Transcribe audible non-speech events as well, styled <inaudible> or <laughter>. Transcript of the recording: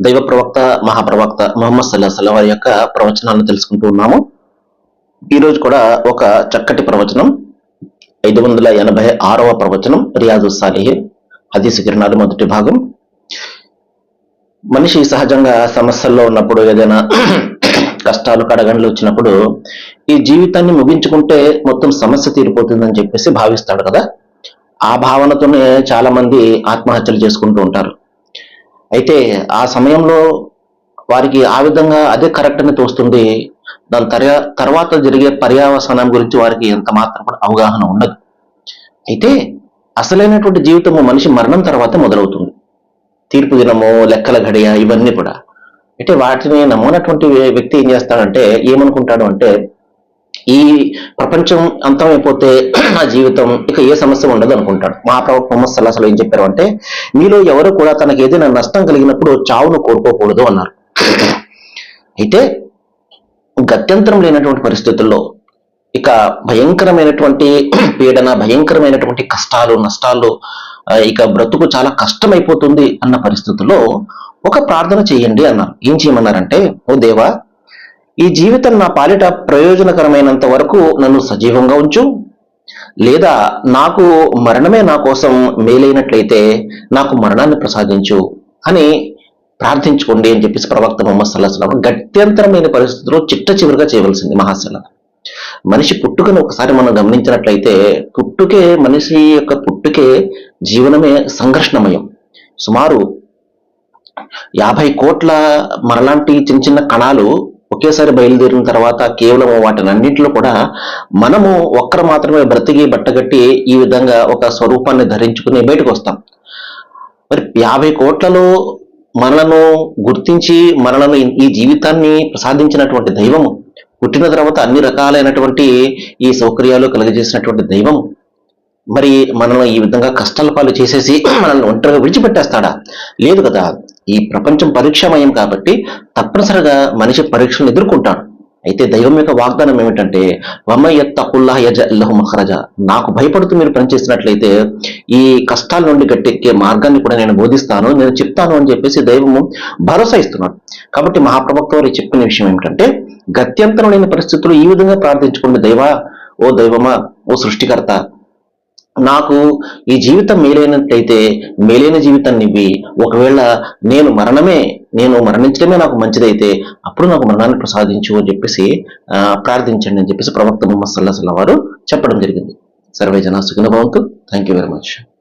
దైవ ప్రవక్త మహాప్రవక్త మొహమ్మద్ సల్లం వారి యొక్క ప్రవచనాలను తెలుసుకుంటూ ఉన్నాము. ఈరోజు కూడా ఒక చక్కటి ప్రవచనం ఐదు వందల ఎనభై ఆరవ ప్రవచనం రియాజు సాలిహి హదీస్ కిరణాలు మొదటి భాగం. మనిషి సహజంగా సమస్యల్లో ఉన్నప్పుడు ఏదైనా <clears throat> కష్టాలు కడగండ్లు వచ్చినప్పుడు ఈ జీవితాన్ని ముగించుకుంటే మొత్తం సమస్య తీరిపోతుందని చెప్పేసి భావిస్తాడు కదా. ఆ భావనతోనే చాలా మంది ఆత్మహత్యలు చేసుకుంటూ ఉంటారు. అయితే ఆ సమయంలో వారికి ఆ విధంగా అదే కరెక్ట్ అని తోస్తుంది. దాని తర్వా తర్వాత జరిగే పర్యావసనం గురించి వారికి ఎంత మాత్రం కూడా అవగాహన ఉండదు. అయితే అసలైనటువంటి జీవితము మనిషి మరణం తర్వాత మొదలవుతుంది. తీర్పు దినము లెక్కల గడియ ఇవన్నీ కూడా. అయితే వాటిని నమ్మనటువంటి వ్యక్తి ఏం చేస్తాడంటే ఏమనుకుంటాడు అంటే ఈ ప్రపంచం అంతమైపోతే నా జీవితం ఇక ఏ సమస్య ఉండదు అనుకుంటాడు. మా ప్రవక్త మొహమ్మద్ ఏం చెప్పారు అంటే మీలో ఎవరు కూడా తనకి ఏదైనా నష్టం కలిగినప్పుడు చావును కోరుకోకూడదు అన్నారు. అయితే గత్యంతరం లేనటువంటి పరిస్థితుల్లో ఇక భయంకరమైనటువంటి పీడన భయంకరమైనటువంటి కష్టాలు నష్టాలు ఇక బ్రతుకు చాలా కష్టమైపోతుంది అన్న పరిస్థితుల్లో ఒక ప్రార్థన చేయండి అన్నారు. ఏం చేయమన్నారంటే ఓ దేవా ఈ జీవితం నా పాలిట ప్రయోజనకరమైనంత వరకు నన్ను సజీవంగా ఉంచు. లేదా నాకు మరణమే నా కోసం మేలైనట్లయితే నాకు మరణాన్ని ప్రసాదించు అని ప్రార్థించుకోండి అని చెప్పేసి ప్రవక్త మొహమ్మద్ సల్లాహం గత్యంతరమైన పరిస్థితుల్లో చిట్ట చివరిగా చేయవలసింది మహాశల మనిషి పుట్టుకను ఒకసారి మనం గమనించినట్లయితే పుట్టుకే మనిషి యొక్క పుట్టుకే జీవనమే సంఘర్షణమయం. సుమారు యాభై కోట్ల మనలాంటి చిన్న చిన్న కణాలు ఒకేసారి బయలుదేరిన తర్వాత కేవలం వాటినన్నింటిలో కూడా మనము ఒక్కరు మాత్రమే బ్రతికి బట్టగట్టి ఈ విధంగా ఒక స్వరూపాన్ని ధరించుకుని బయటకు వస్తాం. మరి యాభై కోట్లలో మనలను గుర్తించి మనలను ఈ జీవితాన్ని ప్రసాదించినటువంటి దైవము పుట్టిన తర్వాత అన్ని రకాలైనటువంటి ఈ సౌకర్యాలు కలుగజేసినటువంటి దైవము మరి మనల్ని ఈ విధంగా కష్టాల పాలు చేసేసి <clears throat> మనల్ని ఒంటరిగా విడిచిపెట్టేస్తాడా? లేదు కదా. ఈ ప్రపంచం పరీక్షమయం కాబట్టి తప్పనిసరిగా మనిషి పరీక్షలను ఎదుర్కొంటాడు. అయితే దైవం యొక్క వాగ్దానం ఏమిటంటే వమయ్యత్తకుల్లా యజ అల్లహు మహరజ నాకు భయపడుతూ మీరు పనిచేసినట్లయితే ఈ కష్టాల నుండి గట్టెక్కే మార్గాన్ని కూడా నేను బోధిస్తాను నేను చెప్తాను అని చెప్పేసి దైవము భరోసా ఇస్తున్నాడు. కాబట్టి మహాప్రభక్త వారు చెప్పిన విషయం ఏమిటంటే గత్యంతరం లేని పరిస్థితులు ఈ విధంగా ప్రార్థించుకోండి. దైవా ఓ దైవమా ఓ సృష్టికర్త నాకు ఈ జీవితం మేలైనట్లయితే మేలైన జీవితాన్ని ఇవ్వి ఒకవేళ నేను మరణమే నేను మరణించడమే నాకు మంచిదైతే అప్పుడు నాకు మరణాన్ని ప్రసాదించు అని చెప్పేసి ప్రార్థించండి అని చెప్పేసి ప్రవక్త ముహమ్మద్ సల్లాహ్ వారు చెప్పడం జరిగింది. సర్వే జనా సుఖిన భవంతు. Thank you very much